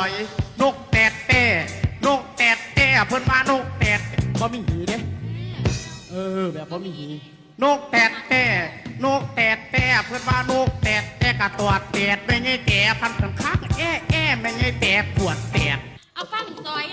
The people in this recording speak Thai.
อยนกแตดแต่นกแตดแต่เพิ่นว่านกแตดบ่มีหีเด้เออแบบบ่มีหีนกแตดแต่นกแตดแต่เพิ่นว่านกแตดแต่กระตอดแตดไม่ไงแต่พันสังคักแอ้แอ้ไม่ไงแตดปวดแตดเอาฟังซอย